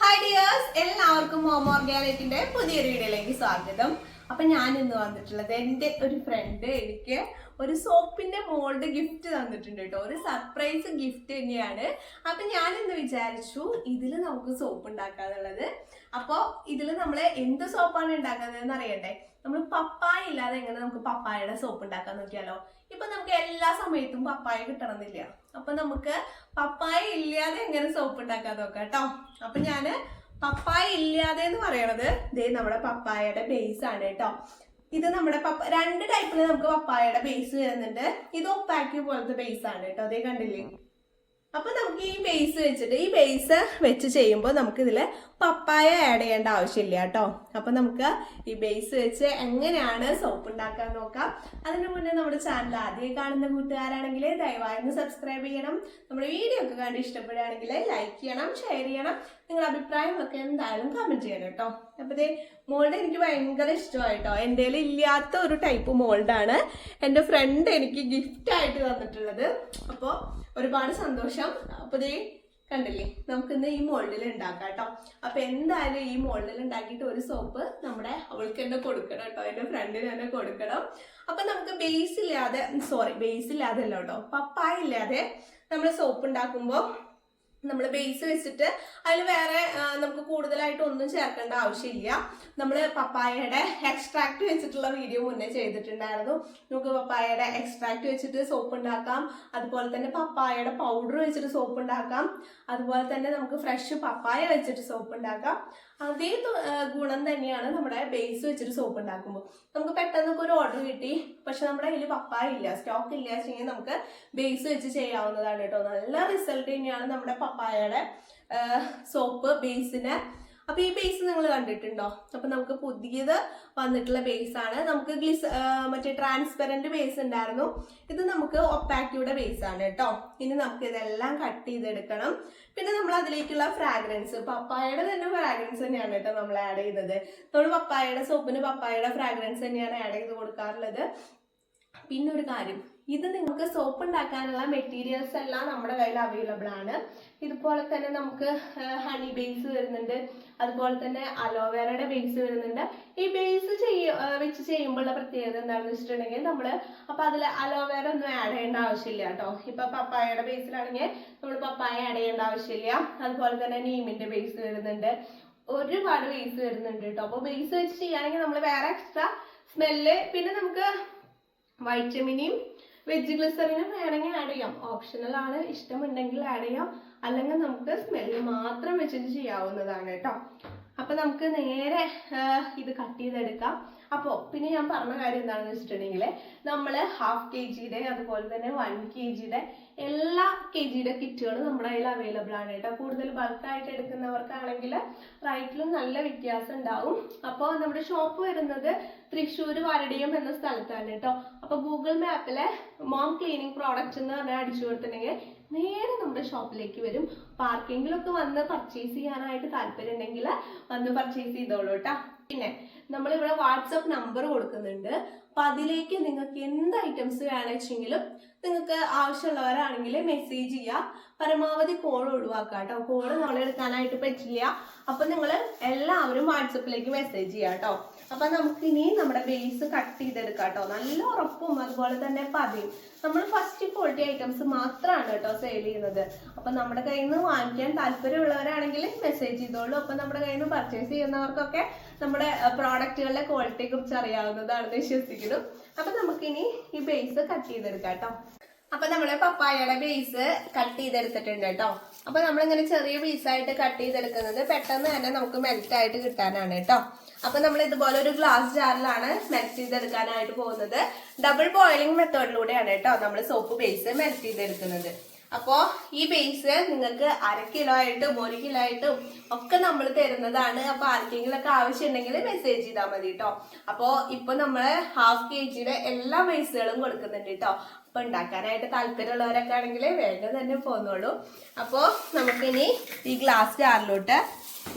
Hi dears എല്ലാവർക്കും home ഓർഗാനിക്കിന്റെ പുതിയൊരു വീഡിയോയിലേക്ക് സ്വാഗതം. അപ്പൊ ഞാൻ ഇന്ന് വന്നിട്ടുള്ളത് എന്റെ ഒരു ഫ്രണ്ട് എനിക്ക് ഒരു സോപ്പിന്റെ മോൾഡ് ഗിഫ്റ്റ് തന്നിട്ടുണ്ട് കേട്ടോ. ഒരു സർപ്രൈസ് ഗിഫ്റ്റ് തന്നെയാണ്. അപ്പൊ ഞാൻ ഇന്ന് വിചാരിച്ചു ഇതിൽ നമുക്ക് സോപ്പ് ഉണ്ടാക്കാന്നുള്ളത്. അപ്പോൾ ഇതിൽ നമ്മൾ എന്ത് സോപ്പാണ് ഉണ്ടാക്കുന്നതെന്ന് അറിയണ്ടേ നമ്മൾ പപ്പായ ഇല്ലാതെ എങ്ങനെ നമുക്ക് പപ്പായയുടെ സോപ്പ് ഉണ്ടാക്കാൻ നോക്കിയാലോ? ഇപ്പൊ നമുക്ക് എല്ലാ സമയത്തും പപ്പായ കിട്ടണമെന്നില്ല. അപ്പൊ നമുക്ക് പപ്പായ ഇല്ലാതെ എങ്ങനെ സോപ്പ് ഉണ്ടാക്കാൻ നോക്കാം കേട്ടോ? അപ്പൊ ഞാൻ പപ്പായ ഇല്ലാതെ എന്ന് പറയണത് ദേ നമ്മുടെ പപ്പായയുടെ ബേസ് ആണ് കേട്ടോ. ഇത് നമ്മുടെ പപ്പ രണ്ട് ടൈപ്പിൽ നമുക്ക് പപ്പായയുടെ ബേസ് വരുന്നുണ്ട്. ഇത് ഒപ്പാക്കി പോലത്തെ ബേസ് ആണ് കേട്ടോ. അതേ കണ്ടില്ലേ? അപ്പൊ നമുക്ക് ഈ ബേസ് വെച്ചിട്ട് ഈ ബേസ് വെച്ച് ചെയ്യുമ്പോൾ നമുക്ക് ഇതിൽ പപ്പായ ആഡ് ചെയ്യേണ്ട ആവശ്യമില്ല കേട്ടോ. അപ്പൊ നമുക്ക് ഈ ബേസ് വെച്ച് എങ്ങനെയാണ് സോപ്പ് ഉണ്ടാക്കാൻ നോക്കാം. അതിന് മുന്നേ നമ്മുടെ ചാനൽ ആദ്യം കാണുന്ന കൂട്ടുകാരാണെങ്കിൽ ദയവായി ഒന്ന് സബ്സ്ക്രൈബ് ചെയ്യണം. നമ്മുടെ വീഡിയോ ഒക്കെ കണ്ട് ഇഷ്ടപ്പെടുകയാണെങ്കിൽ ലൈക്ക് ചെയ്യണം ഷെയർ ചെയ്യണം. നിങ്ങളുടെ അഭിപ്രായങ്ങളൊക്കെ എന്തായാലും കമന്റ് ചെയ്യണം കേട്ടോ. അപ്പൊ ദേ മോൾഡ് എനിക്ക് ഭയങ്കര ഇഷ്ടമായിട്ടോ. എന്റെ ഇല്ലാത്ത ഒരു ടൈപ്പ് മോൾഡാണ് എന്റെ ഫ്രണ്ട് എനിക്ക് ഗിഫ്റ്റ് ആയിട്ട് തന്നിട്ടുള്ളത്. അപ്പോൾ ഒരുപാട് സന്തോഷം. അപ്പോൾ ദേ കണ്ടില്ലേ? നമുക്കിന്ന് ഈ മോൾഡിൽ ഉണ്ടാക്കാം കേട്ടോ. അപ്പൊ എന്തായാലും ഈ മോൾഡിൽ ഉണ്ടാക്കിയിട്ട് ഒരു സോപ്പ് നമ്മുടെ അവൾക്ക് തന്നെ കൊടുക്കണം കേട്ടോ. എന്റെ ഫ്രണ്ടിന് തന്നെ കൊടുക്കണം. അപ്പൊ നമുക്ക് ബേസ് ഇല്ലാതെ സോറി ബേസ് ഇല്ലാതെ അല്ല കേട്ടോ. പപ്പായ ഇല്ലാതെ നമ്മൾ സോപ്പ് ഉണ്ടാക്കുമ്പോൾ നമ്മൾ ബേസ് വെച്ചിട്ട് അതിൽ വേറെ നമുക്ക് കൂടുതലായിട്ട് ഒന്നും ചേർക്കേണ്ട ആവശ്യമില്ല. നമ്മൾ പപ്പായയുടെ എക്സ്ട്രാക്ട് വെച്ചിട്ടുള്ള വീഡിയോ മുന്നേ ചെയ്തിട്ടുണ്ടായിരുന്നു. നമുക്ക് പപ്പായയുടെ എക്സ്ട്രാക്ട് വെച്ചിട്ട് സോപ്പ് ഉണ്ടാക്കാം. അതുപോലെ തന്നെ പപ്പായയുടെ പൗഡർ വെച്ചിട്ട് സോപ്പ് ഉണ്ടാക്കാം. അതുപോലെ തന്നെ നമുക്ക് ഫ്രഷ് പപ്പായ വെച്ചിട്ട് സോപ്പ് ഉണ്ടാക്കാം. അതേ ഗുണം തന്നെയാണ് നമ്മുടെ ബേസ് വെച്ചൊരു സോപ്പ് ഉണ്ടാക്കുമ്പോൾ നമുക്ക് പെട്ടെന്നൊക്കെ ഒരു ഓർഡർ കിട്ടി പക്ഷെ നമ്മുടെ കയ്യിൽ പപ്പായ ഇല്ല സ്റ്റോക്ക് ഇല്ല വെച്ചെങ്കിൽ നമുക്ക് ബേസ് വെച്ച് ചെയ്യാവുന്നതാണ് കേട്ടോ. നല്ല റിസൾട്ട് തന്നെയാണ് നമ്മുടെ പപ്പായയുടെ സോപ്പ് ബേസിന് അപ്പൊ ഈ ബേസ് നിങ്ങൾ കണ്ടിട്ടുണ്ടോ? അപ്പൊ നമുക്ക് പുതിയത് വന്നിട്ടുള്ള ബേസ് ആണ്. നമുക്ക് ഗ്ലിസ് മറ്റേ ട്രാൻസ്പെറന്റ് ബേസ് ഉണ്ടായിരുന്നു. ഇത് നമുക്ക് ഒപ്പാക്കിയുടെ ബേസ് ആണ് കേട്ടോ. ഇനി നമുക്ക് ഇതെല്ലാം കട്ട് ചെയ്തെടുക്കണം. പിന്നെ നമ്മൾ അതിലേക്കുള്ള ഫ്രാഗ്രൻസ് പപ്പായയുടെ തന്നെ ഫ്രാഗ്രൻസ് തന്നെയാണ് കേട്ടോ നമ്മൾ ആഡ് ചെയ്തത്. നമ്മൾ പപ്പായയുടെ സോപ്പിന് പപ്പായയുടെ ഫ്രാഗ്രൻസ് തന്നെയാണ് ആഡ് ചെയ്ത് കൊടുക്കാറുള്ളത്. പിന്നെ ഒരു കാര്യം ഇത് നിങ്ങൾക്ക് സോപ്പ് ഉണ്ടാക്കാനുള്ള മെറ്റീരിയൽസ് എല്ലാം നമ്മുടെ കയ്യിൽ അവൈലബിൾ ആണ്. ഇതുപോലെ തന്നെ നമുക്ക് ഹണി ബേസ് വരുന്നുണ്ട്. അതുപോലെ തന്നെ അലോവേറയുടെ ബേസ് വരുന്നുണ്ട്. ഈ ബേസ് ചെയ്യ വെച്ച് ചെയ്യുമ്പോഴുള്ള പ്രത്യേകത എന്താണെന്ന് വെച്ചിട്ടുണ്ടെങ്കിൽ നമ്മൾ അപ്പോൾ അതിൽ അലോവേറ ഒന്നും ആഡ് ചെയ്യേണ്ട ആവശ്യമില്ല കേട്ടോ. ഇപ്പം പപ്പായയുടെ ബേസിലാണെങ്കിൽ നമ്മൾ പപ്പായ ആഡ് ചെയ്യേണ്ട ആവശ്യമില്ല. അതുപോലെ തന്നെ നീമിന്റെ ബേസ് വരുന്നുണ്ട്. ഒരുപാട് ബേസ് വരുന്നുണ്ട് കേട്ടോ. അപ്പോൾ ബേസ് വെച്ച് ചെയ്യുകയാണെങ്കിൽ നമ്മൾ വേറെ എക്സ്ട്രാ സ്മെല്ല് പിന്നെ നമുക്ക് വൈറ്റമിനും വെജ് ഗ്ലിസറിനും വേണമെങ്കിൽ ആഡ് ചെയ്യാം. ഓപ്ഷണൽ ആണ്. ഇഷ്ടമുണ്ടെങ്കിൽ ആഡ് ചെയ്യാം. അല്ലെങ്കിൽ നമുക്ക് സ്മെല്ല് മാത്രം വെച്ചിട്ട് ചെയ്യാവുന്നതാണ് കേട്ടോ. അപ്പൊ നമുക്ക് നേരെ ഇത് കട്ട് ചെയ്തെടുക്കാം. അപ്പോൾ പിന്നെ ഞാൻ പറഞ്ഞ കാര്യം എന്താണെന്ന് വെച്ചിട്ടുണ്ടെങ്കിൽ നമ്മൾ ഹാഫ് കെ ജിയുടെ അതുപോലെ തന്നെ വൺ കെ ജിയുടെ എല്ലാ കെ ജിയുടെ കിറ്റുകളും നമ്മുടെ കയ്യിൽ അവൈലബിൾ ആണ് കേട്ടോ. കൂടുതൽ ബൾക്കായിട്ട് എടുക്കുന്നവർക്കാണെങ്കിൽ റൈറ്റിലും നല്ല വ്യത്യാസം ഉണ്ടാവും. അപ്പോൾ നമ്മുടെ ഷോപ്പ് വരുന്നത് തൃശ്ശൂർ വരടിയം എന്ന സ്ഥലത്താണ് കേട്ടോ. അപ്പോൾ ഗൂഗിൾ മാപ്പിലെ മോം ക്ലീനിങ് പ്രോഡക്റ്റ് എന്ന് പറഞ്ഞാൽ അടിച്ചു കൊടുത്തിട്ടുണ്ടെങ്കിൽ നേരെ നമ്മുടെ ഷോപ്പിലേക്ക് വരും. പാർക്കിങ്ങിലൊക്കെ വന്ന് പർച്ചേസ് ചെയ്യാനായിട്ട് താല്പര്യം ഉണ്ടെങ്കിൽ വന്ന് പർച്ചേസ് ചെയ്തോളൂ കേട്ടോ. പിന്നെ നമ്മളിവിടെ വാട്സപ്പ് നമ്പർ കൊടുക്കുന്നുണ്ട്. അപ്പൊ അതിലേക്ക് നിങ്ങൾക്ക് എന്ത് ഐറ്റംസ് വേണമെങ്കിലും നിങ്ങൾക്ക് ആവശ്യമുള്ളവരാണെങ്കിൽ മെസ്സേജ് ചെയ്യുക പരമാവധി കോൾ ഒഴിവാക്കുക കേട്ടോ കോൾ നമ്മളെടുക്കാനായിട്ട് പറ്റില്ല. അപ്പൊ നിങ്ങൾ എല്ലാവരും വാട്സപ്പിലേക്ക് മെസ്സേജ് ചെയ്യുക കേട്ടോ അപ്പൊ നമുക്ക് ഇനി നമ്മുടെ ബേസ് കട്ട് ചെയ്തെടുക്കാം കേട്ടോ നല്ല ഉറപ്പും അതുപോലെ തന്നെ പതിയും. നമ്മൾ ഫസ്റ്റ് ക്വാളിറ്റി ഐറ്റംസ് മാത്രമാണ് കേട്ടോ സെയിൽ ചെയ്യുന്നത്. അപ്പൊ നമ്മുടെ കയ്യിൽ നിന്ന് വാങ്ങിക്കാൻ താല്പര്യമുള്ളവരാണെങ്കിൽ മെസ്സേജ് ചെയ്തോളൂ. അപ്പൊ നമ്മുടെ കയ്യിൽ നിന്ന് പർച്ചേസ് ചെയ്യുന്നവർക്കൊക്കെ നമ്മുടെ പ്രോഡക്റ്റുകളുടെ ക്വാളിറ്റിയെ കുറിച്ച് അറിയാവുന്നതാണെന്ന് വിശ്വസിക്കുന്നു. അപ്പൊ നമുക്കിനി ഈ ബേസ് കട്ട് ചെയ്തെടുക്കാം കേട്ടോ. അപ്പൊ നമ്മുടെ പപ്പായയുടെ ബേസ് കട്ട് ചെയ്തെടുത്തിട്ടുണ്ട് കേട്ടോ. അപ്പൊ നമ്മളിങ്ങനെ ചെറിയ പീസായിട്ട് കട്ട് ചെയ്തെടുക്കുന്നത് പെട്ടെന്ന് തന്നെ നമുക്ക് മെൽറ്റ് ആയിട്ട് കിട്ടാനാണ് കേട്ടോ. അപ്പൊ നമ്മൾ ഇതുപോലെ ഒരു ഗ്ലാസ് ജാറിലാണ് മെൽറ്റ് ചെയ്തെടുക്കാനായിട്ട് പോകുന്നത്. ഡബിൾ ബോയിലിംഗ് മെത്തേഡിലൂടെയാണ് കേട്ടോ നമ്മൾ സോപ്പ് ബേസ് മെൽറ്റ് ചെയ്തെടുക്കുന്നത്. അപ്പോ ഈ ബേസ് നിങ്ങൾക്ക് അര കിലോ ആയിട്ടും ഒരു കിലോ ആയിട്ടും ഒക്കെ നമ്മൾ തരുന്നതാണ്. അപ്പൊ ആർക്കെങ്കിലും ഒക്കെ ആവശ്യമുണ്ടെങ്കിൽ മെസ്സേജ് ചെയ്താൽ മതി കേട്ടോ അപ്പോ ഇപ്പൊ നമ്മൾ ഹാഫ് കെ ജിയുടെ എല്ലാ ബേസുകളും കൊടുക്കുന്നുണ്ട് കേട്ടോ അപ്പൊ ഉണ്ടാക്കാനായിട്ട് താല്പര്യമുള്ളവരൊക്കെ ആണെങ്കിൽ വേഗം തന്നെ പോന്നോളൂ. അപ്പോ നമുക്കിനി ഈ ഗ്ലാസ് ജാറിലോട്ട്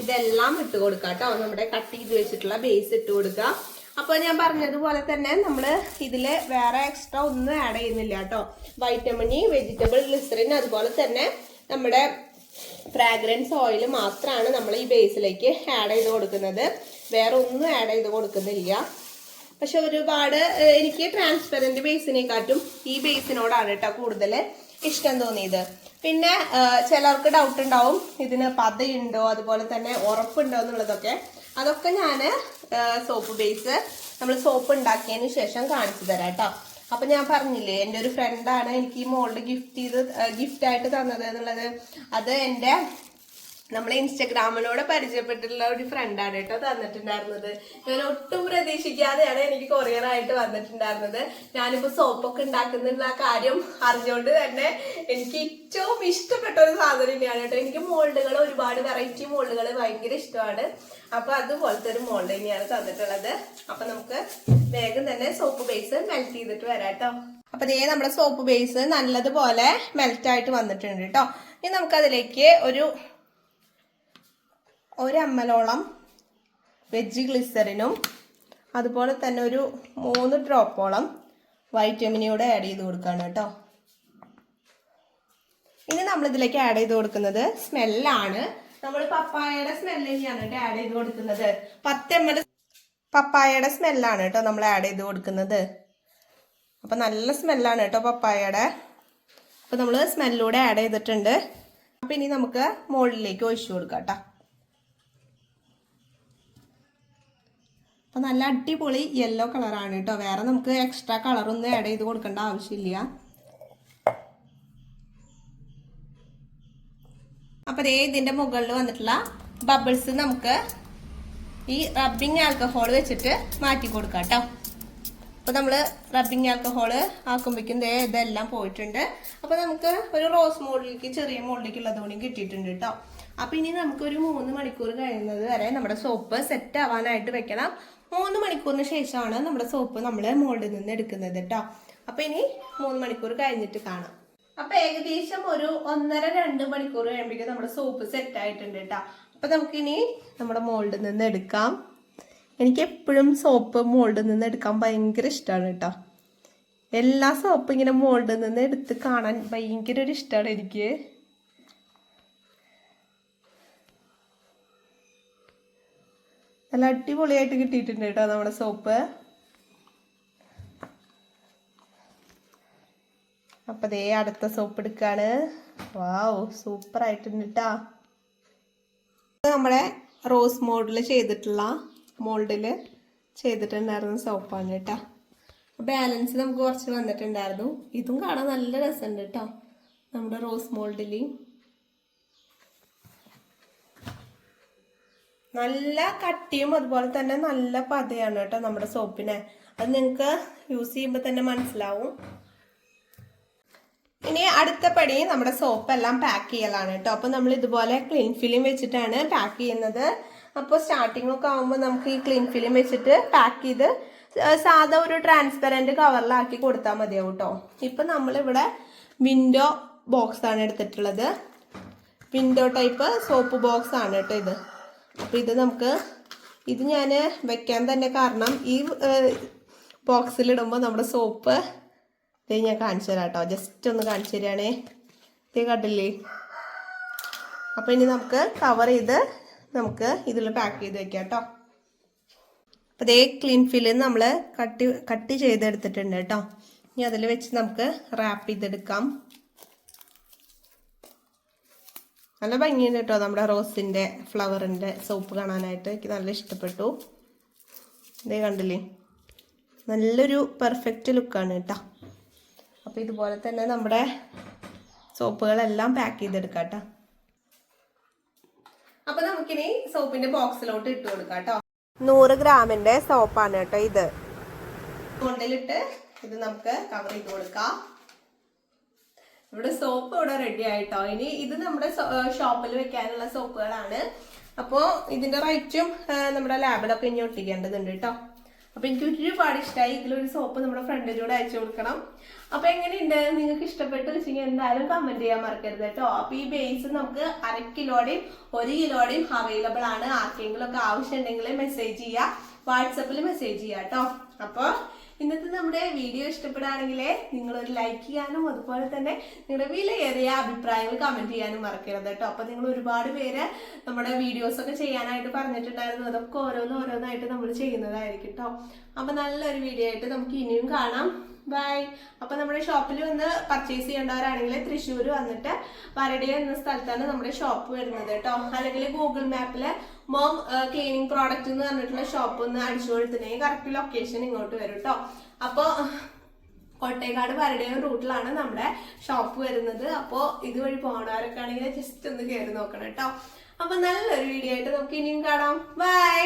ഇതെല്ലാം ഇട്ട് കൊടുക്കാം കേട്ടോ നമ്മുടെ കട്ട് ചെയ്ത് വെച്ചിട്ടുള്ള ബേസ് ഇട്ട് കൊടുക്കാം. അപ്പോൾ ഞാൻ പറഞ്ഞതുപോലെ തന്നെ നമ്മൾ ഇതിൽ വേറെ എക്സ്ട്രാ ഒന്നും ആഡ് ചെയ്യുന്നില്ല കേട്ടോ. വൈറ്റമിൻ വെജിറ്റബിൾ ഗ്ലിസറിൻ അതുപോലെ തന്നെ നമ്മുടെ ഫ്രാഗ്രൻസ് ഓയിൽ മാത്രമാണ് നമ്മൾ ഈ ബേസിലേക്ക് ആഡ് ചെയ്ത് കൊടുക്കുന്നത്. വേറെ ഒന്നും ആഡ് ചെയ്ത് കൊടുക്കുന്നില്ല. പക്ഷെ ഒരുപാട് എനിക്ക് ട്രാൻസ്പെറന്റ് ബേസിനെക്കാട്ടും ഈ ബേസിനോടാണ് കേട്ടോ കൂടുതൽ ഇഷ്ടം തോന്നിയത്. പിന്നെ ചിലർക്ക് ഡൗട്ട് ഉണ്ടാവും ഇതിന് പതയുണ്ടോ അതുപോലെ തന്നെ ഉറപ്പുണ്ടോ എന്നുള്ളതൊക്കെ. അതൊക്കെ ഞാൻ സോപ്പ് ബേസ് നമ്മൾ സോപ്പ് ഉണ്ടാക്കിയതിന് ശേഷം കാണിച്ചു തരാം കേട്ടോ. അപ്പൊ ഞാൻ പറഞ്ഞില്ലേ എന്റെ ഒരു ഫ്രണ്ടാണ് എനിക്ക് ഈ മോൾഡ് ഗിഫ്റ്റ് ചെയ്ത് ഗിഫ്റ്റ് ആയിട്ട് തന്നത് എന്നുള്ളത്. അത് എന്റെ നമ്മളെ ഇൻസ്റ്റഗ്രാമിലൂടെ പരിചയപ്പെട്ടിട്ടുള്ള ഒരു ഫ്രണ്ടാണ് കേട്ടോ തന്നിട്ടുണ്ടായിരുന്നത്. ഞാൻ ഒട്ടും പ്രതീക്ഷിക്കാതെയാണ് എനിക്ക് കൊറിയർ ആയിട്ട് വന്നിട്ടുണ്ടായിരുന്നത്. ഞാനിപ്പോ സോപ്പൊക്കെ ഉണ്ടാക്കുന്നുള്ള കാര്യം അറിഞ്ഞുകൊണ്ട് തന്നെ എനിക്ക് ഏറ്റവും ഇഷ്ടപ്പെട്ട ഒരു സാധനം തന്നെയാണ് കേട്ടോ. എനിക്ക് മോൾഡുകൾ ഒരുപാട് വെറൈറ്റി മോൾഡുകൾ ഭയങ്കര ഇഷ്ടമാണ്. അപ്പൊ അതുപോലത്തെ ഒരു മോൾഡ് തന്നെയാണ് തന്നിട്ടുള്ളത്. അപ്പൊ നമുക്ക് വേഗം തന്നെ സോപ്പ് ബേസ് മെൽറ്റ് ചെയ്തിട്ട് വരാം കേട്ടോ. അപ്പൊ ദേ നമ്മുടെ സോപ്പ് ബേസ് നല്ലതുപോലെ മെൽറ്റ് ആയിട്ട് വന്നിട്ടുണ്ട് കേട്ടോ. ഇനി നമുക്കതിലേക്ക് ഒരു ഒരമ്മലോളം വെജ് ഗ്ലിസറിനും അതുപോലെ തന്നെ ഒരു മൂന്ന് ഡ്രോപ്പോളം വൈറ്റമിനിയോടെ ആഡ് ചെയ്ത് കൊടുക്കുകയാണ് കേട്ടോ. ഇനി നമ്മൾ ഇതിലേക്ക് ആഡ് ചെയ്ത് കൊടുക്കുന്നത് സ്മെല്ലാണ്. നമ്മൾ പപ്പായയുടെ സ്മെല്ല് തന്നെയാണ് കേട്ടോ ആഡ് ചെയ്ത് കൊടുക്കുന്നത്. പത്ത് എം എൽ പപ്പായയുടെ സ്മെല്ലാണ് കേട്ടോ നമ്മൾ ആഡ് ചെയ്ത് കൊടുക്കുന്നത്. അപ്പൊ നല്ല സ്മെല്ലാണ് കേട്ടോ പപ്പായയുടെ. അപ്പൊ നമ്മൾ സ്മെല്ലൂടെ ആഡ് ചെയ്തിട്ടുണ്ട്. അപ്പൊ ഇനി നമുക്ക് മുകളിലേക്ക് ഒഴിച്ചു കൊടുക്കാം കേട്ടോ. അപ്പൊ നല്ല അടിപൊളി യെല്ലോ കളറാണ് കേട്ടോ വേറെ നമുക്ക് എക്സ്ട്രാ കളറൊന്നും ആഡ് ചെയ്ത് കൊടുക്കേണ്ട ആവശ്യമില്ല. അപ്പോൾ ദേ ഇതിന്റെ മുകളിൽ വന്നിട്ടുള്ള ബബിൾസ് നമുക്ക് ഈ റബ്ബിങ് ആൽക്കഹോൾ വെച്ചിട്ട് മാറ്റി കൊടുക്കാം കേട്ടോ അപ്പോൾ നമ്മൾ റബ്ബിങ് ആൽക്കഹോൾ ആക്കുമ്പോഴേക്കും ദേ ഇതെല്ലാം പോയിട്ടുണ്ട്. അപ്പോൾ നമുക്ക് ഒരു റോസ് മോഡിലേക്ക് ചെറിയ മോഡിലേക്ക് ഉള്ളത് കൂടി കിട്ടിയിട്ടുണ്ട് കേട്ടോ അപ്പം ഇനി നമുക്കൊരു മൂന്ന് മണിക്കൂർ കഴിയുന്നത് വരെ നമ്മുടെ സോപ്പ് സെറ്റ് ആവാനായിട്ട് വെക്കണം. മൂന്ന് മണിക്കൂറിന് ശേഷമാണ് നമ്മുടെ സോപ്പ് നമ്മൾ മോൾഡിൽ നിന്ന് എടുക്കുന്നത് കേട്ടോ അപ്പൊ ഇനി മൂന്ന് മണിക്കൂർ കഴിഞ്ഞിട്ട് കാണാം. അപ്പൊ ഏകദേശം ഒരു ഒന്നര രണ്ട് മണിക്കൂർ കഴിയുമ്പോഴേക്കും നമ്മുടെ സോപ്പ് സെറ്റ് ആയിട്ടുണ്ട് കേട്ടോ അപ്പൊ നമുക്കിനി നമ്മുടെ മോൾഡിൽ നിന്ന് എടുക്കാം. എനിക്ക് എപ്പോഴും സോപ്പ് മോൾഡിൽ നിന്ന് എടുക്കാൻ ഭയങ്കര ഇഷ്ടമാണ് കേട്ടോ എല്ലാ സോപ്പും ഇങ്ങനെ മോൾഡിൽ നിന്ന് എടുത്ത് കാണാൻ ഭയങ്കര ഒരു ഇഷ്ടമാണ് എനിക്ക്. നല്ല അടിപൊളിയായിട്ട് കിട്ടിയിട്ടുണ്ട് കേട്ടോ നമ്മുടെ സോപ്പ്. അപ്പൊ ദേ അടുത്ത സോപ്പ് എടുക്കാണ്. വാവ് സൂപ്പറായിട്ടുണ്ട് കേട്ടാ നമ്മുടെ റോസ് മോഡിൽ ചെയ്തിട്ടുള്ള മോൾഡിൽ ചെയ്തിട്ടുണ്ടായിരുന്ന സോപ്പാണ് കേട്ടോ ബാലൻസ് നമുക്ക് കുറച്ച് വന്നിട്ടുണ്ടായിരുന്നു. ഇതും കാണാൻ നല്ല രസമുണ്ട് കേട്ടോ നമ്മുടെ റോസ് മോൾഡിൽ നല്ല കട്ടിയും അതുപോലെ തന്നെ നല്ല പതയാണ് കേട്ടോ നമ്മുടെ സോപ്പിനെ. അത് നിങ്ങൾക്ക് യൂസ് ചെയ്യുമ്പോൾ തന്നെ മനസ്സിലാവും. ഇനി അടുത്ത പടി നമ്മുടെ സോപ്പ് എല്ലാം പാക്ക് ചെയ്യലാണ് കേട്ടോ. അപ്പൊ നമ്മൾ ഇതുപോലെ ക്ലീൻ ഫിലിം വെച്ചിട്ടാണ് പാക്ക് ചെയ്യുന്നത്. അപ്പോൾ സ്റ്റാർട്ടിംഗ് ഒക്കെ ആകുമ്പോൾ നമുക്ക് ഈ ക്ലീൻ ഫിലിം വെച്ചിട്ട് പാക്ക് ചെയ്ത് സാധാ ഒരു ട്രാൻസ്പെറന്റ് കവറിലാക്കി കൊടുത്താൽ മതിയാവും കേട്ടോ. ഇപ്പം നമ്മളിവിടെ വിൻഡോ ബോക്സ് ആണ് എടുത്തിട്ടുള്ളത്. വിൻഡോ ടൈപ്പ് സോപ്പ് ബോക്സ് ആണ് കേട്ടോ ഇത്. അപ്പോൾ ഇത് നമുക്ക് ഇത് ഞാൻ വെക്കാൻ തന്നെ കാരണം ഈ ബോക്സിലിടുമ്പോൾ നമ്മുടെ സോപ്പ് ഇത് ഞാൻ കാണിച്ചു തരാം കേട്ടോ ജസ്റ്റ് ഒന്ന് കാണിച്ചു തരികയാണേ. ഇത് കണ്ടില്ലേ? അപ്പോൾ ഇനി നമുക്ക് കവർ ചെയ്ത് നമുക്ക് ഇതിൽ പാക്ക് ചെയ്ത് വെക്കാം കേട്ടോ അപ്പോൾ ഇതേ ക്ലീൻ ഫില്ല് നമ്മൾ കട്ടി കട്ട് ചെയ്തെടുത്തിട്ടുണ്ട് കേട്ടോ ഇനി അതിൽ വെച്ച് നമുക്ക് റാപ്പ് ചെയ്തെടുക്കാം. നല്ല ഭംഗിയുണ്ട് കേട്ടോ നമ്മുടെ റോസിന്റെ ഫ്ലവറിന്റെ സോപ്പ് കാണാനായിട്ട്. എനിക്ക് നല്ല ഇഷ്ടപ്പെട്ടു. ഇതേ കണ്ടില്ലേ? നല്ലൊരു പെർഫെക്റ്റ് ലുക്കാണ് കേട്ടോ. അപ്പോൾ ഇതുപോലെ തന്നെ നമ്മുടെ സോപ്പുകളെല്ലാം പാക്ക് ചെയ്തെടുക്കാം കേട്ടോ. അപ്പോൾ നമുക്കിനി സോപ്പിന്റെ ബോക്സിലോട്ട് ഇട്ട് കൊടുക്കാം കേട്ടോ. നൂറ് ഗ്രാമിന്റെ സോപ്പാണ് കേട്ടോ ഇത്. കൊണ്ടിലിട്ട് ഇത് നമുക്ക് കവർ ചെയ്ത് കൊടുക്കാം. ഇവിടെ സോപ്പ് ഇവിടെ റെഡി ആയിട്ടോ? ഇനി ഇത് നമ്മുടെ ഷോപ്പിൽ വെക്കാനുള്ള സോപ്പുകളാണ് അപ്പോൾ ഇതിന്റെ റൈറ്റും നമ്മുടെ ലാബിലൊക്കെ ഇനി ഒട്ടിക്കേണ്ടതുണ്ട് കേട്ടോ അപ്പൊ എനിക്ക് ഒരുപാട് ഇഷ്ടമായി ഇതിലൊരു സോപ്പ് നമ്മുടെ ഫ്രണ്ടിലൂടെ അയച്ചു കൊടുക്കണം. അപ്പൊ എങ്ങനെയുണ്ട്? നിങ്ങൾക്ക് ഇഷ്ടപ്പെട്ടു വെച്ചെങ്കിൽ എന്തായാലും കമന്റ് ചെയ്യാൻ മറക്കരുത് കേട്ടോ അപ്പൊ ഈ ബേസ് നമുക്ക് അര കിലോയുടെയും ഒരു കിലോയുടെയും അവൈലബിൾ ആണ്. ആർക്കെങ്കിലും ഒക്കെ ആവശ്യം ഉണ്ടെങ്കിൽ മെസ്സേജ് ചെയ്യുക വാട്സപ്പിൽ മെസ്സേജ് ചെയ്യാം കേട്ടോ അപ്പോൾ ഇന്നത്തെ നമ്മുടെ വീഡിയോ ഇഷ്ടപ്പെടുകയാണെങ്കിൽ നിങ്ങൾ ഒരു ലൈക്ക് ചെയ്യാനും അതുപോലെ തന്നെ നിങ്ങളുടെ വിലയേറിയ അഭിപ്രായങ്ങൾ കമന്റ് ചെയ്യാനും മറക്കരുത് കേട്ടോ. അപ്പൊ നിങ്ങൾ ഒരുപാട് പേര് നമ്മുടെ വീഡിയോസ് ഒക്കെ ചെയ്യാനായിട്ട് പറഞ്ഞിട്ടുണ്ടായിരുന്നു. അതൊക്കെ ഓരോന്ന് ഓരോന്നായിട്ട് നമ്മൾ ചെയ്യുന്നതായിരിക്കും കേട്ടോ. അപ്പൊ നല്ലൊരു വീഡിയോ ആയിട്ട് നമുക്ക് ഇനിയും കാണാം. ബൈ അപ്പൊ നമ്മുടെ ഷോപ്പിൽ വന്ന് പർച്ചേസ് ചെയ്യേണ്ടവരാണെങ്കിൽ തൃശ്ശൂർ വന്നിട്ട് വരടി എന്ന സ്ഥലത്താണ് നമ്മുടെ ഷോപ്പ് വരുന്നത് കേട്ടോ. അല്ലെങ്കിൽ ഗൂഗിൾ മാപ്പിൽ മോം ക്ലീനിങ് പ്രോഡക്റ്റ് എന്ന് പറഞ്ഞിട്ടുള്ള ഷോപ്പ് ഒന്ന് അടിച്ചു കൊടുത്തിട്ടുണ്ടെങ്കിൽ കറക്റ്റ് ലൊക്കേഷൻ ഇങ്ങോട്ട് വരും കേട്ടോ. അപ്പോൾ കോട്ടയക്കാട് വരടയം റൂട്ടിലാണ് നമ്മുടെ ഷോപ്പ് വരുന്നത്. അപ്പോൾ ഇതുവഴി പോകണവരൊക്കെ ആണെങ്കിൽ ജസ്റ്റ് ഒന്ന് കയറി നോക്കണം കേട്ടോ. അപ്പൊ നല്ലൊരു വീഡിയോ ആയിട്ട് നമുക്ക് ഇനിയും കാണാം. ബൈ